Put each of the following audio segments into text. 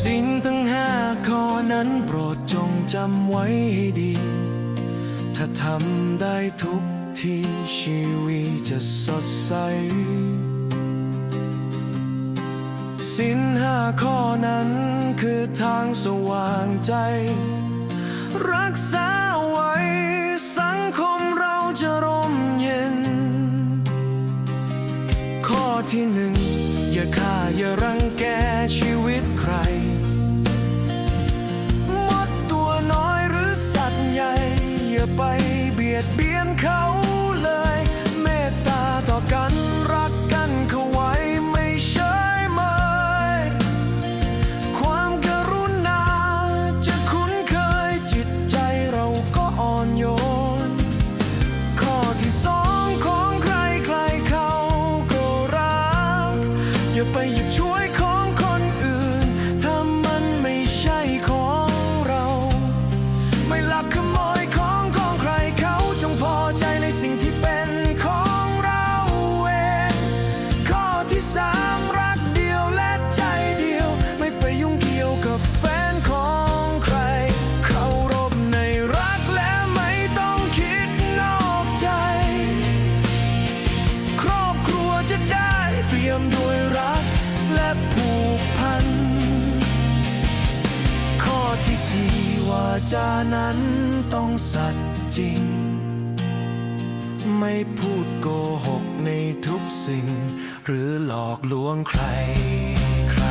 สิ้นั้นโปรดจงจำไว้ให้ดี ถ้าทำได้ทุกทีชีวิตจะสดใสสินห้าข้อนั้นคือทางสว่างใจ รักษาไว้ สังคมเราจะร่มเย็น ข้อที่หนึ่งอย่าฆ่าอย่ารังแกชีวิต อย่าไปเบียดเบียนเขาเลย เมตตาต่อกันรักกันเข้าไว้ไม่ใช่ไหมความกรุณาจะคุ้นเคยจิตใจเราก็อ่อนโยน ข้อที่สองของใครใครเขาก็รัก อย่าไปหยิบช่วย ผูกพัน ข้อที่สี่ว่าจานั้นต้องสัตย์จริง ไม่พูดโกหกในทุกสิ่ง หรือหลอกลวงใครใคร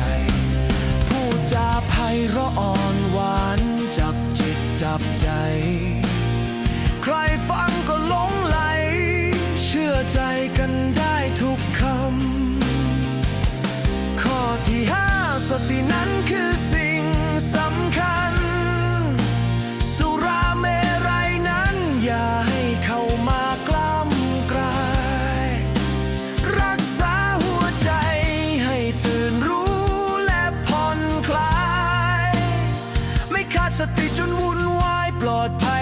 พูดจาไพเราะอ่อนหวานจับจิตจับใจ ใครฟังก็หลงไหล เชื่อใจกันได้ ติดจนวุ่นวายปลอดภัย